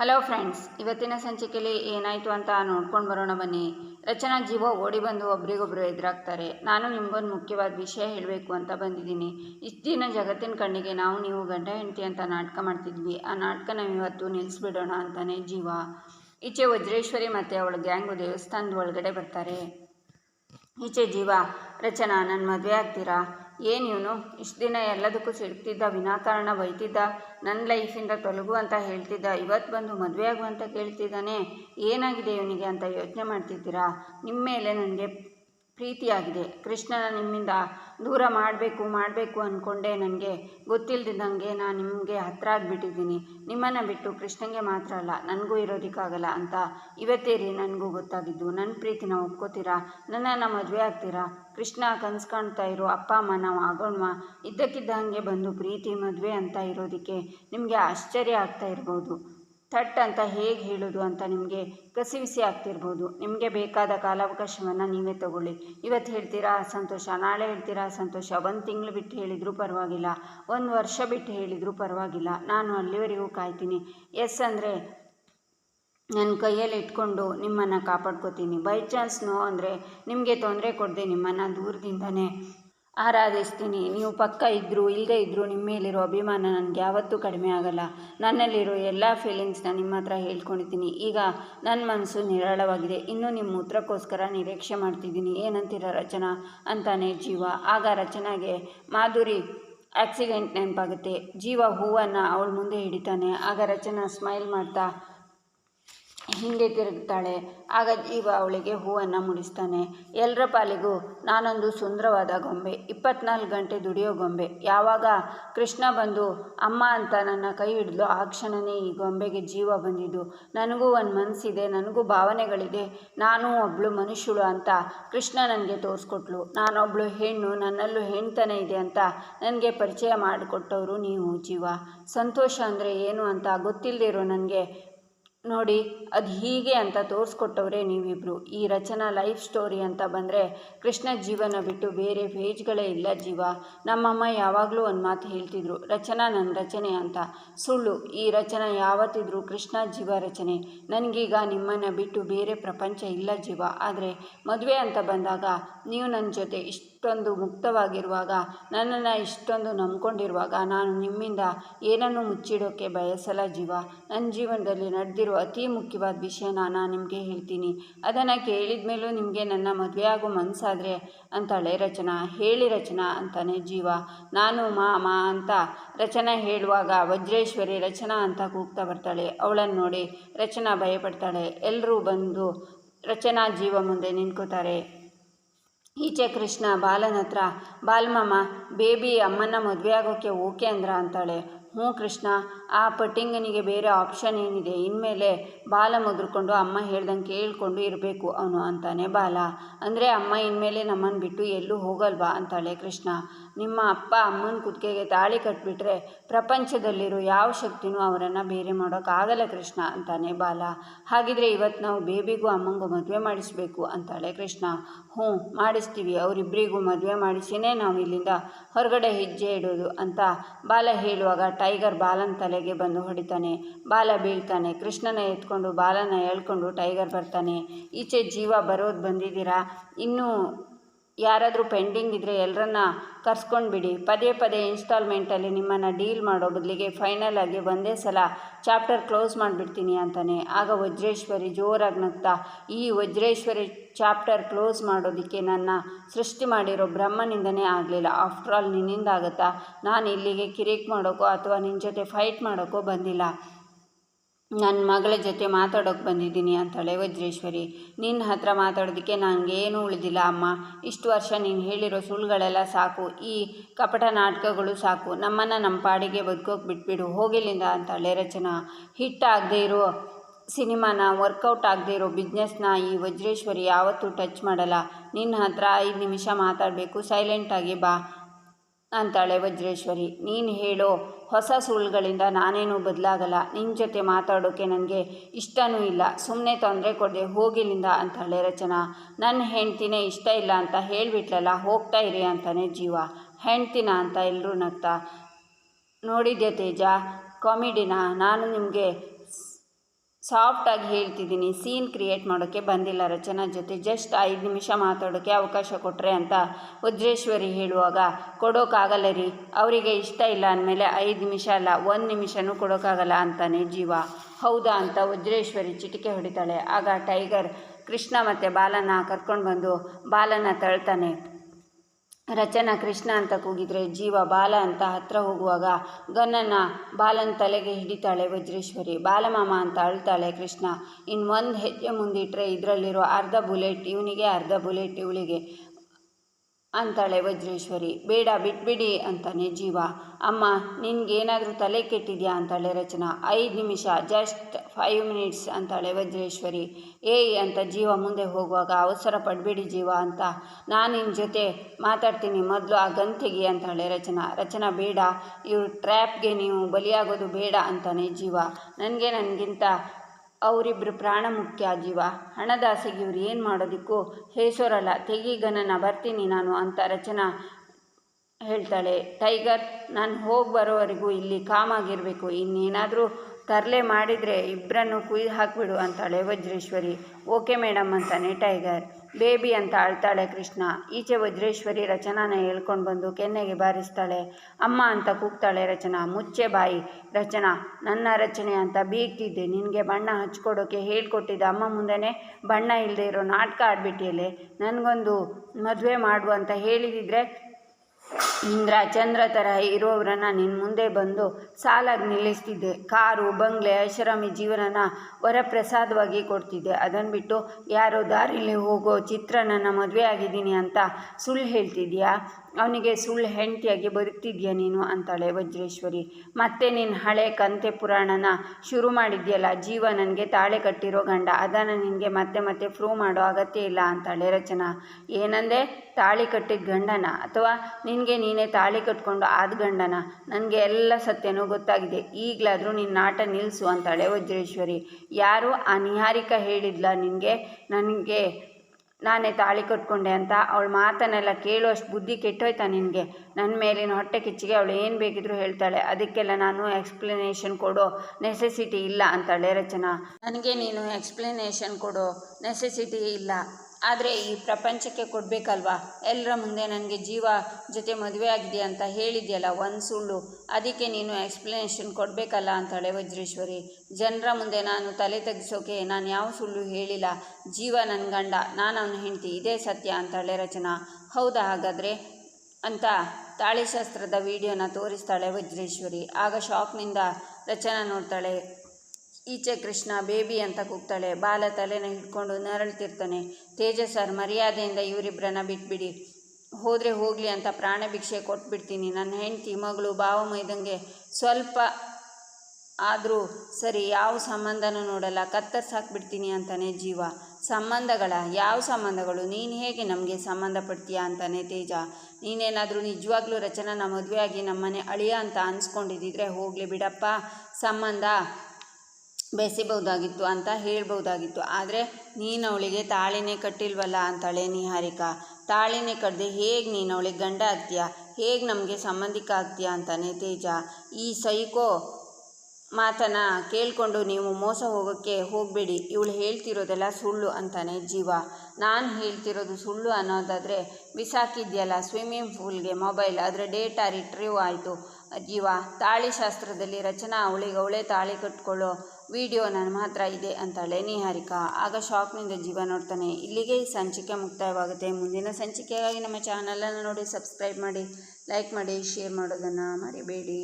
Hello friends, ಇವತ್ತಿನ ಸಂಚಿಕೆಯಲ್ಲಿ ಏನಾಯಿತು ಅಂತ ನೋಡ್ಕೊಂಡು ಬರೋಣ ಬನ್ನಿ. ರಚನಾ ಜೀವ ಓಡಿ ಬಂದು ಒಬ್ರಿಗೊಬ್ರು ಎದುರಾಗ್ತಾರೆ. ನಾನು ನಿಮ್ಗೊಂದು ಮುಖ್ಯವಾದ ವಿಷಯ ಹೇಳಬೇಕು ಅಂತ ಬಂದಿದ್ದೀನಿ. ಇಷ್ಟು ದಿನ ಜಗತ್ತಿನ ಕಣ್ಣಿಗೆ ನಾವು, ನೀವು ಗಂಡ, ಹೆಂಡತಿ ಅಂತ ನಾಟಕ ಮಾಡ್ತಿದ್ವಿ. ಆ ನಾಟಕ ನಾವು ಇವತ್ತು ನಿಲ್ಲಿಸ್ಬಿಡೋಣ ಅಂತಾನೆ ಜೀವ. ಈಚೆ ವಜ್ರೇಶ್ವರಿ ಮತ್ತು ಅವಳ ಗ್ಯಾಂಗು ದೇವಸ್ಥಾನದ ಒಳಗಡೆ ಬರ್ತಾರೆ. ಈಚೆ ಜೀವ, ರಚನಾ ನನ್ನ ಮದುವೆ ಆಗ್ತೀರಾ? ಏನು ಇವನು? ಇಷ್ಟು ದಿನ ಎಲ್ಲದಕ್ಕೂ ಸಿಡ್ತಿದ್ದ, ವಿನಾಕಾರಣ ಬೈತಿದ್ದ ನನ್ನ ಲೈಫಿಂದ ತೊಲಗು ಅಂತ ಹೇಳ್ತಿದ್ದ ಇವತ್ತು ಬಂದು ಮದುವೆ ಆಗುವಂತ ಕೇಳ್ತಿದ್ದಾನೆ. ಏನಾಗಿದೆ ಇವನಿಗೆ ಅಂತ ಯೋಚನೆ ಮಾಡ್ತಿದ್ದೀರಾ? ನಿಮ್ಮ ಮೇಲೆ ನನಗೆ ಪ್ರೀತಿಯಾಗಿದೆ. ಕೃಷ್ಣನ ನಿಮ್ಮಿಂದ ದೂರ ಮಾಡಬೇಕು ಮಾಡಬೇಕು ಅಂದ್ಕೊಂಡೆ ನನಗೆ ಗೊತ್ತಿಲ್ಲದಿದ್ದಂಗೆ ನಾನು ನಿಮಗೆ ಹತ್ರ ಆಗಿಬಿಟ್ಟಿದ್ದೀನಿ. ನಿಮ್ಮನ್ನು ಬಿಟ್ಟು ಕೃಷ್ಣಂಗೆ ಮಾತ್ರ ಅಲ್ಲ, ನನಗೂ ಇರೋದಕ್ಕಾಗಲ್ಲ ಅಂತ ಇವತ್ತೇ ರೀ ನನಗೂ ಗೊತ್ತಾಗಿದ್ದು. ನನ್ನ ಪ್ರೀತಿನ ಒಪ್ಕೋತೀರಾ? ನನ್ನನ್ನು ಮದುವೆ ಆಗ್ತೀರಾ? ಕೃಷ್ಣ ಕನ್ಸು ಕಾಣ್ತಾ ಇರೋ ಅಪ್ಪ, ಅಮ್ಮ, ನಾವು ಆಗೋಣ್ವಾ? ಇದ್ದಕ್ಕಿದ್ದಂಗೆ ಬಂದು ಪ್ರೀತಿ, ಮದುವೆ ಅಂತ ಇರೋದಕ್ಕೆ ನಿಮಗೆ ಆಶ್ಚರ್ಯ ಆಗ್ತಾ ಇರ್ಬೋದು. ಥಟ್ ಅಂತ ಹೇಗೆ ಹೇಳೋದು ಅಂತ ನಿಮಗೆ ಕಸಿವಿಸಿ ಆಗ್ತಿರ್ಬೋದು. ನಿಮಗೆ ಬೇಕಾದ ಕಾಲಾವಕಾಶವನ್ನು ನೀವೇ ತಗೊಳ್ಳಿ. ಇವತ್ತು ಹೇಳ್ತೀರಾ, ಸಂತೋಷ. ನಾಳೆ ಹೇಳ್ತೀರಾ, ಸಂತೋಷ. ಒಂದು ತಿಂಗಳು ಬಿಟ್ಟು ಹೇಳಿದರೂ ಪರವಾಗಿಲ್ಲ. ಒಂದು ವರ್ಷ ಬಿಟ್ಟು ಹೇಳಿದರೂ ಪರವಾಗಿಲ್ಲ. ನಾನು ಅಲ್ಲಿವರೆಗೂ ಕಾಯ್ತೀನಿ. ಎಸ್ ಅಂದರೆ ನನ್ನ ಕೈಯಲ್ಲಿ ಇಟ್ಕೊಂಡು ನಿಮ್ಮನ್ನು ಕಾಪಾಡ್ಕೋತೀನಿ. ಬೈ ಚಾನ್ಸ್ ನೋ ಅಂದರೆ ನಿಮಗೆ ತೊಂದರೆ ಕೊಡದೆ ನಿಮ್ಮನ್ನು ದೂರದಿಂದನೇ. ಆರಾಧಿಸ್ತೀನಿ. ನೀವು ಪಕ್ಕ ಇದ್ದರೂ ಇಲ್ಲದೇ ಇದ್ದರೂ ನಿಮ್ಮ ಮೇಲಿರೋ ಅಭಿಮಾನ ನನಗೆ ಯಾವತ್ತೂ ಕಡಿಮೆ ಆಗಲ್ಲ. ನನ್ನಲ್ಲಿರೋ ಎಲ್ಲ ಫೀಲಿಂಗ್ಸ್ನ ನಿಮ್ಮ ಹತ್ರ ಹೇಳ್ಕೊಂಡಿದ್ದೀನಿ. ಈಗ ನನ್ನ ಮನಸ್ಸು ನಿರಾಳವಾಗಿದೆ. ಇನ್ನೂ ನಿಮ್ಮ ಉತ್ತರಕ್ಕೋಸ್ಕರ ನಿರೀಕ್ಷೆ ಮಾಡ್ತಿದ್ದೀನಿ. ಏನಂತೀರ ರಚನಾ? ಅಂತಾನೆ ಜೀವ. ಆಗ ರಚನಾಗೆ ಮಾಧುರಿ ಆಕ್ಸಿಡೆಂಟ್ ನೆನಪಾಗುತ್ತೆ. ಜೀವ ಹೂವನ್ನು ಅವಳ ಮುಂದೆ ಹಿಡಿತಾನೆ. ಆಗ ರಚನಾ ಸ್ಮೈಲ್ ಮಾಡ್ತಾ ಹಿಂದೆ ತಿರುಗ್ತಾಳೆ. ಆಗ ಜೀವ ಅವಳಿಗೆ ಹೂವನ್ನು ಮುಡಿಸ್ತಾನೆ. ಎಲ್ಲರ ಪಾಲಿಗೂ ನಾನೊಂದು ಸುಂದರವಾದ ಗೊಂಬೆ, ಇಪ್ಪತ್ನಾಲ್ಕು ಗಂಟೆ ದುಡಿಯೋ ಗೊಂಬೆ. ಯಾವಾಗ ಕೃಷ್ಣ ಬಂದು, ಅಮ್ಮ ಅಂತ ನನ್ನ ಕೈ ಹಿಡಿದು ಆ ಕ್ಷಣನೇ ಈ ಗೊಂಬೆಗೆ ಜೀವ ಬಂದಿದ್ದು. ನನಗೂ ಒಂದು ಮನಸ್ಸಿದೆ ನನಗೂ ಭಾವನೆಗಳಿದೆ. ನಾನು ಒಬ್ಬಳು ಮನುಷ್ಯಳು ಅಂತ ಕೃಷ್ಣ ನನಗೆ ತೋರಿಸ್ಕೊಟ್ಲು. ನಾನೊಬ್ಬಳು ಹೆಣ್ಣು, ನನ್ನಲ್ಲೂ ಹೆಣ್ತನ ಇದೆ ಅಂತ ನನಗೆ ಪರಿಚಯ ಮಾಡಿಕೊಟ್ಟವರು ನೀವು ಜೀವ. ಸಂತೋಷ ಅಂದರೆ ಏನು ಅಂತ ಗೊತ್ತಿಲ್ಲದಿರೋ ನನಗೆ ನೋಡಿ, ಅದು ಹೀಗೆ ಅಂತ ತೋರಿಸ್ಕೊಟ್ಟವರೇ ನೀವಿಬ್ಬರು ಈ ರಚನಾ ಲೈಫ್ ಸ್ಟೋರಿ ಅಂತ ಬಂದರೆ ಕೃಷ್ಣ ಜೀವನ ಬಿಟ್ಟು ಬೇರೆ ಪೇಜ್ಗಳೇ ಇಲ್ಲ ಜೀವ. ನಮ್ಮಮ್ಮ ಯಾವಾಗಲೂ ಒಂದು ಮಾತು ಹೇಳ್ತಿದ್ರು, ರಚನಾ ನನ್ನ ರಚನೆ ಅಂತ. ಸುಳ್ಳು, ಈ ರಚನಾ ಯಾವತ್ತಿದ್ರೂ ಕೃಷ್ಣ ಜೀವ ರಚನೆ. ನನಗೀಗ ನಿಮ್ಮನ್ನು ಬಿಟ್ಟು ಬೇರೆ ಪ್ರಪಂಚ ಇಲ್ಲ ಜೀವ. ಆದರೆ ಮದುವೆ ಅಂತ ಬಂದಾಗ ನೀವು ನನ್ನ ಜೊತೆ ಇಷ್ಟೊಂದು ಮುಕ್ತವಾಗಿರುವಾಗ, ನನ್ನನ್ನು ಇಷ್ಟೊಂದು ನಂಬ್ಕೊಂಡಿರುವಾಗ ನಾನು ನಿಮ್ಮಿಂದ ಏನನ್ನು ಮುಚ್ಚಿಡೋಕ್ಕೆ ಬಯಸಲ್ಲ ಜೀವ. ನನ್ನ ಜೀವನದಲ್ಲಿ ನಡೆದಿರೋ ಅತಿ ಮುಖ್ಯವಾದ ವಿಷಯ ನಾನು ನಿಮಗೆ ಹೇಳ್ತೀನಿ. ಅದನ್ನು ಕೇಳಿದ ಮೇಲೂ ನಿಮಗೆ ನನ್ನ ಮದುವೆ ಆಗೋ ಮನಸ್ಸಾದರೆ ಅಂತಾಳೆ ರಚನಾ. ಹೇಳಿ ರಚನಾ ಅಂತಾನೆ ಜೀವ. ನಾನು ಮಾ ಮಾ ಅಂತ ರಚನಾ ಹೇಳುವಾಗ ವಜ್ರೇಶ್ವರಿ ರಚನಾ ಅಂತ ಕೂಗ್ತಾ ಬರ್ತಾಳೆ. ಅವಳನ್ನು ನೋಡಿ ರಚನಾ ಭಯಪಡ್ತಾಳೆ. ಎಲ್ಲರೂ ಬಂದು ರಚನಾ ಜೀವ ಮುಂದೆ ನಿಂತ್ಕೋತಾರೆ. ಈಚೆ ಕೃಷ್ಣ ಬಾಲನ ಹತ್ರ ಬಾಲ್ಮಮ್ಮ ಬೇಬಿ ಅಮ್ಮನ ಮದುವೆ ಆಗೋಕ್ಕೆ ಓಕೆ ಅಂದ್ರ ಅಂತಾಳೆ. ಹ್ಞೂ ಕೃಷ್ಣ, ಆ ಪಟ್ಟಿಂಗನಿಗೆ ಬೇರೆ ಆಪ್ಷನ್ ಏನಿದೆ? ಇನ್ಮೇಲೆ ಬಾಲ ಮುದ್ರಕೊಂಡು ಅಮ್ಮ ಹೇಳ್ದಂಗೆ ಕೇಳಿಕೊಂಡು ಇರಬೇಕು ಅವನು ಅಂತಾನೆ ಬಾಲ. ಅಂದರೆ ಅಮ್ಮ ಇನ್ಮೇಲೆ ನಮ್ಮನ್ನು ಬಿಟ್ಟು ಎಲ್ಲೂ ಹೋಗಲ್ವಾ ಅಂತಾಳೆ ಕೃಷ್ಣ. ನಿಮ್ಮ ಅಪ್ಪ ಅಮ್ಮನ ಕುತ್ತಿಗೆಗೆ ತಾಳಿ ಕಟ್ಬಿಟ್ರೆ ಪ್ರಪಂಚದಲ್ಲಿರೋ ಯಾವ ಶಕ್ತಿನೂ ಅವರನ್ನು ಬೇರೆ ಮಾಡೋಕ್ಕಾಗಲ್ಲ ಕೃಷ್ಣ ಅಂತಾನೆ ಬಾಲ. ಹಾಗಿದ್ರೆ ಇವತ್ತು ನಾವು ಬೇಬಿಗೂ ಅಮ್ಮಂಗೂ ಮದುವೆ ಮಾಡಿಸ್ಬೇಕು ಅಂತಾಳೆ ಕೃಷ್ಣ. ಹ್ಞೂ, ಮಾಡಿಸ್ತೀವಿ. ಅವರಿಬ್ಬರಿಗೂ ಮದುವೆ ಮಾಡಿಸಿನೇ ನಾವು ಇಲ್ಲಿಂದ ಹೊರಗಡೆ ಹೆಜ್ಜೆ ಇಡೋದು ಅಂತ ಬಾಲ ಹೇಳುವಾಗ ಟೈಗರ್ ಬಾಲನ ತಲೆಗೆ ಬಂದು ಹೊಡಿತಾನೆ. ಬಾಲ ಬೀಳ್ತಾನೆ. ಕೃಷ್ಣನ ಎತ್ಕೊಂಡು ಬಾಲನ ಎಳ್ಕೊಂಡು ಟೈಗರ್ ಬರ್ತಾನೆ. ಈಚೆ ಜೀವ ಬರೋದು ಬಂದಿದ್ದೀರಾ? ಇನ್ನೂ ಯಾರಾದರೂ ಪೆಂಡಿಂಗ್ ಇದ್ದರೆ ಎಲ್ಲರನ್ನ ಕರ್ಸ್ಕೊಂಡು ಬಿಡಿ ಪದೇ ಪದೇ ಇನ್ಸ್ಟಾಲ್ಮೆಂಟಲ್ಲಿ ನಿಮ್ಮನ್ನು ಡೀಲ್ ಮಾಡೋ ಬದಲಿಗೆ ಫೈನಲ್ ಆಗಿ ಒಂದೇ ಸಲ ಚಾಪ್ಟರ್ ಕ್ಲೋಸ್ ಮಾಡಿಬಿಡ್ತೀನಿ ಅಂತಾನೆ. ಆಗ ವಜ್ರೇಶ್ವರಿ ಜೋರಾಗಿ ನಗ್ತಾ, ಈ ವಜ್ರೇಶ್ವರಿ ಚಾಪ್ಟರ್ ಕ್ಲೋಸ್ ಮಾಡೋದಕ್ಕೆ ನನ್ನ ಸೃಷ್ಟಿ ಮಾಡಿರೋ ಬ್ರಹ್ಮನಿಂದನೇ ಆಗಲಿಲ್ಲ. ಆಫ್ಟರ್ ಆಲ್ ನಿನ್ನಿಂದ ಆಗುತ್ತಾ? ನಾನು ಇಲ್ಲಿಗೆ ಕಿರಿಕ್ ಮಾಡೋಕ್ಕೋ ಅಥವಾ ನಿನ್ನ ಜೊತೆ ಫೈಟ್ ಮಾಡೋಕ್ಕೋ ಬಂದಿಲ್ಲ. ನನ್ನ ಮಗಳ ಜೊತೆ ಮಾತಾಡೋಕ್ಕೆ ಬಂದಿದ್ದೀನಿ ಅಂತಾಳೆ ವಜ್ರೇಶ್ವರಿ. ನಿನ್ನ ಹತ್ರ ಮಾತಾಡೋದಕ್ಕೆ ನನಗೇನೂ ಉಳಿದಿಲ್ಲ ಅಮ್ಮ. ಇಷ್ಟು ವರ್ಷ ನೀನು ಹೇಳಿರೋ ಸುಳ್ಳುಗಳೆಲ್ಲ ಸಾಕು. ಈ ಕಪಟ ನಾಟಕಗಳು ಸಾಕು. ನಮ್ಮನ್ನು ನಮ್ಮ ಪಾಡಿಗೆ ಬದುಕೋಕೆ ಬಿಟ್ಬಿಡು. ಹೋಗಿಲ್ಲಿಂದ ಅಂತಾಳೆ ರಚನಾ. ಹಿಟ್ ಆಗದೆ ಇರೋ ಸಿನಿಮಾನ ವರ್ಕೌಟ್ ಆಗದೆ ಇರೋ ಬಿಸ್ನೆಸ್ನ ಈ ವಜ್ರೇಶ್ವರಿ ಯಾವತ್ತೂ ಟಚ್ ಮಾಡಲ್ಲ. ನಿನ್ನ ಹತ್ರ ಐದು ನಿಮಿಷ ಮಾತಾಡಬೇಕು. ಸೈಲೆಂಟಾಗಿ ಬಾ. ಅಂತಾಳೆ ವಜ್ರೇಶ್ವರಿ. ನೀನು ಹೇಳೋ ಹೊಸ ಸುಳ್ಳುಗಳಿಂದ ನಾನೇನು ಬದಲಾಗಲ್ಲ. ನಿನ್ನ ಜೊತೆ ಮಾತಾಡೋಕ್ಕೆ ನನಗೆ ಇಷ್ಟನೂ ಇಲ್ಲ. ಸುಮ್ಮನೆ ತೊಂದರೆ ಕೊಡದೆ ಹೋಗಿಲ್ಲಿಂದ ಅಂತಾಳೆ ರಚನಾ. ನನ್ನ ಹೆಂಡ್ತಿನೇ ಇಷ್ಟ ಇಲ್ಲ ಅಂತ ಹೇಳಿಬಿಟ್ಲಲ್ಲ, ಹೋಗ್ತಾ ಇರಿ ಅಂತಾನೆ ಜೀವ. ಹೆಂಡ್ತಿನ ಅಂತ ಎಲ್ಲರೂ ನಗ್ತಾ. ನೋಡಿದ್ಯಾ ತೇಜ? ಕಾಮಿಡಿನ? ನಾನು ನಿಮಗೆ ಸಾಫ್ಟಾಗಿ ಹೇಳ್ತಿದ್ದೀನಿ, ಸೀನ್ ಕ್ರಿಯೇಟ್ ಮಾಡೋಕ್ಕೆ ಬಂದಿಲ್ಲ ರಚನಾ ಜೊತೆ, ಜಸ್ಟ್ ಐದು ನಿಮಿಷ ಮಾತಾಡೋಕ್ಕೆ ಅವಕಾಶ ಕೊಟ್ಟರೆ ಅಂತ ಉದ್ರೇಶ್ವರಿ ಹೇಳುವಾಗ ಕೊಡೋಕ್ಕಾಗಲ್ಲ ರೀ, ಅವರಿಗೆ ಇಷ್ಟ ಇಲ್ಲ ಅಂದಮೇಲೆ ಐದು ನಿಮಿಷ ಅಲ್ಲ, ಒಂದು ನಿಮಿಷನೂ ಕೊಡೋಕ್ಕಾಗಲ್ಲ ಅಂತಾನೆ ಜೀವ. ಹೌದಾ? ಅಂತ ವಜ್ರೇಶ್ವರಿ ಚಿಟಿಕೆ ಹೊಡಿತಾಳೆ. ಆಗ ಟೈಗರ್ ಕೃಷ್ಣ ಮತ್ತು ಬಾಲನ ಕರ್ಕೊಂಡು ಬಂದು ಬಾಲನ ತಳ್ತಾನೆ. ರಚನಾ ಕೃಷ್ಣ ಅಂತ ಕೂಗಿದರೆ ಜೀವ ಬಾಲ ಅಂತ ಹತ್ರ ಹೋಗುವಾಗ ಗನ್ನನ ಬಾಲನ ತಲೆಗೆ ಹಿಡಿತಾಳೆ ವಜ್ರೇಶ್ವರಿ. ಬಾಲಮಾಮ ಅಂತ ಅಳ್ತಾಳೆ ಕೃಷ್ಣ. ಇನ್ನು ಒಂದು ಹೆಜ್ಜೆ ಮುಂದಿಟ್ಟರೆ ಇದರಲ್ಲಿರೋ ಅರ್ಧ ಬುಲೆಟ್, ಇವನಿಗೆ ಅರ್ಧ ಬುಲೆಟ್, ಇವಳಿಗೆ ಅಂತಾಳೆ ವಜ್ರೇಶ್ವರಿ. ಬೇಡ ಬಿಟ್ಬಿಡಿ ಅಂತಾನೆ ಜೀವ. ಅಮ್ಮ, ನಿನಗೇನಾದರೂ ತಲೆ ಕೆಟ್ಟಿದ್ಯಾ ಅಂತಾಳೆ ರಚನಾ. ಐದು ನಿಮಿಷ, ಜಸ್ಟ್ ಫೈವ್ ಮಿನಿಟ್ಸ್ ಅಂತಾಳೆ ವಜ್ರೇಶ್ವರಿ. ಏಯ್ ಅಂತ ಜೀವ ಮುಂದೆ ಹೋಗುವಾಗ ಅವಸರ ಪಡಬೇಡಿ ಜೀವ ಅಂತ. ನಾನು ನಿನ್ನ ಜೊತೆ ಮಾತಾಡ್ತೀನಿ ಮೊದಲು ಆ ಗನ್ ಅಂತಾಳೆ ರಚನಾ. ರಚನಾ, ಬೇಡ, ಇವ್ರ ಟ್ರ್ಯಾಪ್ಗೆ ನೀವು ಬಲಿಯಾಗೋದು ಬೇಡ ಅಂತಾನೆ ಜೀವ. ನನಗೆ ನನಗಿಂತ ಅವರಿಬ್ಬರು ಪ್ರಾಣ ಮುಖ್ಯ ಜೀವ. ಹಣದಾಸೆಗೆ ಇವ್ರು ಏನು ಮಾಡೋದಕ್ಕೂ ಹೇಸೋರಲ್ಲ. ತೆಗೀಗನನ ಬರ್ತೀನಿ ನಾನು ಅಂತ ರಚನಾ ಹೇಳ್ತಾಳೆ. ಟೈಗರ್, ನಾನು ಹೋಗಿ ಬರೋವರೆಗೂ ಇಲ್ಲಿ ಕಾಮಾಗಿರಬೇಕು. ಇನ್ನೇನಾದರೂ ತರಲೆ ಮಾಡಿದರೆ ಇಬ್ಬರನ್ನು ಕುಯ್ದು ಹಾಕಿಬಿಡು ಅಂತಾಳೆ ವಜ್ರೇಶ್ವರಿ. ಓಕೆ ಮೇಡಮ್ ಅಂತಾನೆ ಟೈಗರ್. ಬೇಬಿ ಅಂತ ಅಳ್ತಾಳೆ ಕೃಷ್ಣ. ಈಚೆ ವಜ್ರೇಶ್ವರಿ ರಚನಾನ ಹೇಳ್ಕೊಂಡು ಬಂದು ಕೆನ್ನೆಗೆ ಬಾರಿಸ್ತಾಳೆ. ಅಮ್ಮ ಅಂತ ಕೂಗ್ತಾಳೆ ರಚನಾ. ಮುಚ್ಚೆ ಬಾಯಿ. ರಚನಾ, ನನ್ನ ರಚನೆ ಅಂತ ಬೀಗ್ತಿದ್ದೆ. ನಿನಗೆ ಬಣ್ಣ ಹಚ್ಕೊಡೋಕೆ ಹೇಳ್ಕೊಟ್ಟಿದ್ದೆ ಅಮ್ಮ ಮುಂದೆನೇ ಬಣ್ಣ ಇಲ್ಲದೆ ಇರೋ ನಾಟಕ ಆಡ್ಬಿಟ್ಟಿಯಲ್ಲೇ. ನನಗೊಂದು ಮದುವೆ ಮಾಡು ಅಂತ ಹೇಳಿದಿದ್ರೆ ಇಂದ್ರ ಚಂದ್ರ ಥರ ಇರೋವ್ರನ್ನ ನಿನ್ನ ಮುಂದೆ ಬಂದು ಸಾಲಾಗಿ ನಿಲ್ಲಿಸ್ತಿದ್ದೆ. ಕಾರು, ಬಂಗ್ಲೆ ಐಷಾರಾಮಿ ಜೀವನನ ವರಪ್ರಸಾದವಾಗಿ ಕೊಡ್ತಿದ್ದೆ. ಅದನ್ನು ಬಿಟ್ಟು ಯಾರೋ ದಾರಿಲಿ ಹೋಗೋ ಚಿತ್ರ ನನ್ನ ಮದುವೆ ಆಗಿದ್ದೀನಿ ಅಂತ ಸುಳ್ಳು ಹೇಳ್ತಿದ್ಯಾ? ಅವನಿಗೆ ಸುಳ್ಳು ಹೆಂಡತಿಯಾಗಿ ಬದುಕ್ತಿದ್ಯಾ ನೀನು? ಅಂತಾಳೆ ವಜ್ರೇಶ್ವರಿ. ಮತ್ತೆ ನಿನ್ನ ಹಳೆ ಕಂತೆ ಪುರಾಣನ ಶುರು ಮಾಡಿದ್ಯಲ್ಲ, ಜೀವ ನನಗೆ ತಾಳೆ ಕಟ್ಟಿರೋ ಗಂಡ, ಅದನ್ನು ನಿನಗೆ ಮತ್ತೆ ಮತ್ತೆ ಪ್ರೂವ್ ಮಾಡೋ ಅಗತ್ಯ ಇಲ್ಲ, ಅಂತಾಳೆ ರಚನಾ. ಏನಂದೆ? ತಾಳಿ ಕಟ್ಟಿದ ಗಂಡನ? ಅಥವಾ ನಿನಗೆ ನೀನೇ ತಾಳಿ ಕಟ್ಕೊಂಡು ಆದ ಗಂಡನ? ನನಗೆ ಎಲ್ಲ ಸತ್ಯನೂ ಗೊತ್ತಾಗಿದೆ. ಈಗಲಾದರೂ ನಿನ್ನ ನಾಟ ನಿಲ್ಲಿಸು ಅಂತಾಳೆ ವಜ್ರೇಶ್ವರಿ. ಯಾರು ಆ ನಿಹಾರಿಕ ಹೇಳಿದ್ಲ ನಿನಗೆ? ನನಗೆ ನಾನೇ ತಾಳಿ ಕಟ್ಕೊಂಡೆ ಅಂತ ಅವಳ ಮಾತನ್ನೆಲ್ಲ ಕೇಳುವಷ್ಟು ಬುದ್ಧಿ ಕೆಟ್ಟೋಯ್ತಾ ನಿನಗೆ? ನನ್ನ ಮೇಲಿನ ಹೊಟ್ಟೆ ಕಿಚ್ಚಿಗೆ ಅವಳು ಏನು ಬೇಕಿದ್ರೂ ಹೇಳ್ತಾಳೆ. ಅದಕ್ಕೆಲ್ಲ ನಾನು ಎಕ್ಸ್ಪ್ಲನೇಷನ್ ಕೊಡೋ ನೆಸೆಸಿಟಿ ಇಲ್ಲ, ಅಂತಾಳೆ ರಚನಾ. ನನಗೆ ನೀನು ಎಕ್ಸ್ಪ್ಲನೇಷನ್ ಕೊಡೋ ನೆಸೆಸಿಟಿ ಇಲ್ಲ. ಆದರೆ ಈ ಪ್ರಪಂಚಕ್ಕೆ ಕೊಡಬೇಕಲ್ವಾ? ಎಲ್ಲರ ಮುಂದೆ ನನಗೆ ಜೀವ ಜೊತೆ ಮದುವೆ ಆಗಿದೆ ಅಂತ ಹೇಳಿದ್ಯಲ್ಲ, ಒಂದು ಸುಳ್ಳು. ಅದಕ್ಕೆ ನೀನು ಎಕ್ಸ್ಪ್ಲನೇಷನ್ ಕೊಡಬೇಕಲ್ಲ ಅಂತಾಳೆ ವಜ್ರೇಶ್ವರಿ. ಜನರ ಮುಂದೆ ನಾನು ತಲೆ ತೆಗಿಸೋಕೆ ನಾನು ಯಾವ ಸುಳ್ಳು ಹೇಳಿಲ್ಲ. ಜೀವ ನನ್ನ ಗಂಡ, ನಾನು ಅವನ ಹೆಂಡತಿ, ಇದೇ ಸತ್ಯ ಅಂತಾಳೆ ರಚನಾ. ಹೌದಾ ಹಾಗಾದರೆ? ಅಂತ ತಾಳಿಶಾಸ್ತ್ರದ ವಿಡಿಯೋನ ತೋರಿಸ್ತಾಳೆ ವಜ್ರೇಶ್ವರಿ. ಆಗ ಶಾಕ್ನಿಂದ ರಚನಾ ನೋಡ್ತಾಳೆ ಈಚೆ ಕೃಷ್ಣ ಬೇಬಿ ಅಂತ ಕೂಗ್ತಾಳೆ. ಬಾಲ ತಲೆನ ಹಿಡ್ಕೊಂಡು ನರಳ್ತಿರ್ತಾನೆ. ತೇಜ ಸರ್, ಮರ್ಯಾದೆಯಿಂದ ಇವರಿಬ್ಬರನ್ನ ಬಿಟ್ಬಿಡಿ. ಹೋದರೆ ಹೋಗಲಿ ಅಂತ ಪ್ರಾಣ ಭಿಕ್ಷೆ ಕೊಟ್ಬಿಡ್ತೀನಿ. ನನ್ನ ಹೆಂಡತಿ, ಮಗಳು ಭಾವ ಮೈದಂಗೆ ಸ್ವಲ್ಪ ಆದರೂ ಸರಿ, ಯಾವ ಸಂಬಂಧನೂ ನೋಡಲ್ಲ. ಕತ್ತರ್ಸಾಕ್ಬಿಡ್ತೀನಿ ಅಂತಾನೆ ಜೀವ. ಸಂಬಂಧಗಳ, ಯಾವ ಸಂಬಂಧಗಳು? ನೀನು ಹೇಗೆ ನಮಗೆ ಸಂಬಂಧ ಪಡ್ತೀಯಾ ಅಂತಾನೆ ತೇಜ. ನೀನೇನಾದರೂ ನಿಜವಾಗ್ಲೂ ಮದುವೆ ಆಗಿ ನಮ್ಮನೆ ಅಳಿಯ ಅಂತ ಅನ್ಸ್ಕೊಂಡಿದ್ದಿದ್ರೆ ಹೋಗಲಿ ಬಿಡಪ್ಪ. ಸಂಬಂಧ? ಬೆಸಿಬಹುದಾಗಿತ್ತು ಅಂತ ಹೇಳ್ಬೋದಾಗಿತ್ತು ಆದರೆ ನೀನು ಅವಳಿಗೆ ತಾಳಿನೇ ಕಟ್ಟಿಲ್ವಲ್ಲ ಅಂತಾಳೆ ನಿಹಾರಿಕಾ. ತಾಳಿನೇ ಕಟ್ಟದೆ ಹೇಗೆ ನೀನು ಅವಳಿಗೆ ಗಂಡ ಆಗ್ತೀಯಾ ಹೇಗೆ ನಮಗೆ ಸಂಬಂಧಿಕ ಆಗ್ತೀಯಾ ಅಂತಾನೆ ತೇಜ. ಈ ಸೈಕೋ ಮಾತನ್ನು ಕೇಳಿಕೊಂಡು ನೀವು ಮೋಸ ಹೋಗೋಕ್ಕೆ ಹೋಗಬೇಡಿ. ಇವಳು ಹೇಳ್ತಿರೋದೆಲ್ಲ ಸುಳ್ಳು ಅಂತಾನೆ ಜೀವ. ನಾನು ಹೇಳ್ತಿರೋದು ಸುಳ್ಳು ಅನ್ನೋದಾದರೆ ಬಿಸಾಕಿದ್ಯಲ್ಲ ಸ್ವಿಮ್ಮಿಂಗ್ ಪೂಲ್ಗೆ ಮೊಬೈಲ್ ಅದರ ಡೇಟಾ ರಿಟ್ರೀವ್ ಆಯಿತು. ಜೀವ ತಾಳಿ ಶಾಸ್ತ್ರದಲ್ಲಿ ರಚನಾ, ಅವಳಿಗೆ ಅವಳೇ ತಾಳಿ ಕಟ್ಕೊಳ್ಳೋ ವಿಡಿಯೋ ನನ್ನ ಮಾತ್ರ ಇದೆ ಅಂತಾಳೆ ನಿಹಾರಿಕಾ. ಆಗ ಶಾಕ್ನಿಂದ ಜೀವ ನೋಡ್ತಾನೆ, ಇಲ್ಲಿಗೆ ಈ ಸಂಚಿಕೆ ಮುಕ್ತಾಯವಾಗುತ್ತೆ. ಮುಂದಿನ ಸಂಚಿಕೆಗಾಗಿ ನಮ್ಮ ಚಾನಲನ್ನು ನೋಡಿ ಸಬ್ಸ್ಕ್ರೈಬ್ ಮಾಡಿ ಲೈಕ್ ಮಾಡಿ ಶೇರ್ ಮಾಡೋದನ್ನು ಮರಿಬೇಡಿ.